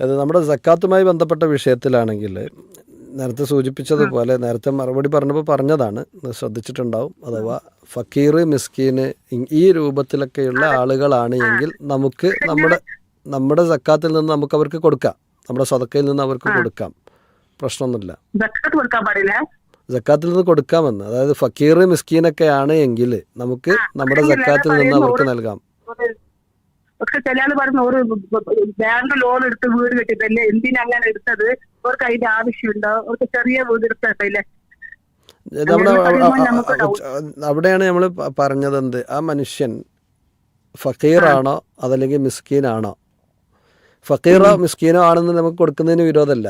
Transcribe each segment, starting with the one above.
അത് നമ്മുടെ സക്കാത്തുമായി ബന്ധപ്പെട്ട വിഷയത്തിലാണെങ്കിൽ നേരത്തെ സൂചിപ്പിച്ചതുപോലെ നേരത്തെ മറുപടി പറഞ്ഞപ്പോൾ പറഞ്ഞതാണ്. ശ്രദ്ധിച്ചിട്ടുണ്ടാവും. അഥവാ ഫക്കീർ മിസ്കീന് ഈ രൂപത്തിലൊക്കെയുള്ള ആളുകളാണ് എങ്കിൽ നമുക്ക് നമ്മുടെ നമ്മുടെ സക്കാത്തിൽ നിന്ന് നമുക്ക് അവർക്ക് കൊടുക്കാം. നമ്മുടെ സ്വതക്കയിൽ നിന്ന് അവർക്ക് കൊടുക്കാം. പ്രശ്നമൊന്നുമില്ല. ജക്കാത്തിൽ നിന്ന് കൊടുക്കാമെന്ന്. അതായത് ഫക്കീർ മിസ്കീനൊക്കെയാണ് എങ്കിൽ നമുക്ക് നമ്മുടെ സക്കാത്തിൽ ജക്കാത്തിൽ നിന്ന് അവർക്ക് നൽകാം. പക്ഷെ ചില ആൾ പറഞ്ഞു ഒരു ബാങ്ക് ലോൺ എടുത്ത് വീട് കെട്ടിട്ടല്ലേ എന്തിനാ അങ്ങനെ എടുത്തത്? അവർക്ക് അതിന്റെ ആവശ്യമുണ്ടോ? അവർക്ക് ചെറിയ വീട് എടുത്തല്ലേ നമ്മുടെ അവിടെയാണ് നമ്മൾ പറഞ്ഞത് എന്ത്? ആ മനുഷ്യൻ ഫക്കീറാണോ അതല്ലെങ്കിൽ മിസ്കീനാണോ? ഫക്കീറോ മിസ്കീനോ ആണെന്ന് നമുക്ക് കൊടുക്കുന്നതിന് വിരോധമല്ല.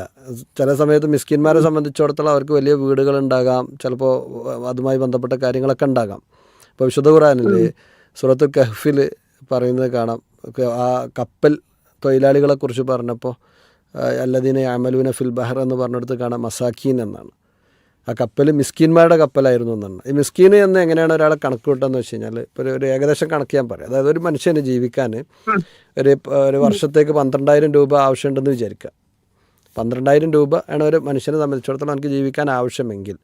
ചില സമയത്ത് മിസ്കീന്മാരെ സംബന്ധിച്ചിടത്തോളം അവർക്ക് വലിയ വീടുകൾ ഉണ്ടാകാം. ചിലപ്പോൾ അതുമായി ബന്ധപ്പെട്ട കാര്യങ്ങളൊക്കെ ഉണ്ടാകാം. ഇപ്പോൾ വിശുദ്ധ ഖുറാനിൽ സുറത്ത് കഹ്ഫിൽ പറയുന്നത് കാണാം. ആ കപ്പൽ തൊഴിലാളികളെ കുറിച്ച് പറഞ്ഞപ്പോൾ അല്ലദീന അമലൂന ഫിൽ ബഹർ എന്ന് പറഞ്ഞെടുത്ത് കാണാം മസാഖീൻ എന്നാണ്. ആ കപ്പൽ മിസ്കീൻമാരുടെ കപ്പലായിരുന്നു എന്നാണ്. ഈ മിസ്കീന് എന്ന് എങ്ങനെയാണ് ഒരാളെ കണക്ക് കൂട്ടുകയെന്ന് വെച്ച് കഴിഞ്ഞാൽ ഇപ്പോൾ ഒരു- ഏകദേശം കണക്ക് ഞാൻ പറയാം. അതായത് ഒരു മനുഷ്യന് ജീവിക്കാൻ ഒരു ഒരു വർഷത്തേക്ക് പന്ത്രണ്ടായിരം രൂപ ആവശ്യമുണ്ടെന്ന് വിചാരിക്കുക. പന്ത്രണ്ടായിരം രൂപ ആണ് ഒരു മനുഷ്യനെ സംബന്ധിച്ചിടത്തോളം എനിക്ക് ജീവിക്കാൻ ആവശ്യമെങ്കിൽ.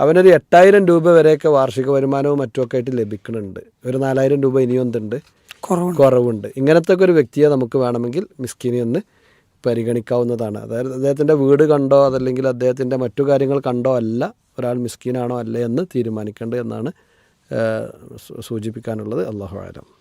അവനൊരു എട്ടായിരം രൂപ വരെയൊക്കെ വാർഷിക വരുമാനവും മറ്റുമൊക്കെ ആയിട്ട് ലഭിക്കുന്നുണ്ട്. ഒരു നാലായിരം രൂപ ഇനിയും എന്തുണ്ട് കുറവുണ്ട്. ഇങ്ങനത്തെ ഒരു വ്യക്തിയെ നമുക്ക് വേണമെങ്കിൽ മിസ്കിനി എന്ന് പരിഗണിക്കാവുന്നതാണ്. അതായത് അദ്ദേഹത്തിന്റെ വീട് കണ്ടോ അതല്ലെങ്കിൽ അദ്ദേഹത്തിന്റെ മറ്റു കാര്യങ്ങൾ കണ്ടോ അല്ല ഒരാൾ മിസ്കീനാണോ അല്ല എന്ന് തീരുമാനിക്കേണ്ടത് എന്നാണ് സൂചിപ്പിക്കാനുള്ളത്. അള്ളാഹു ആലം.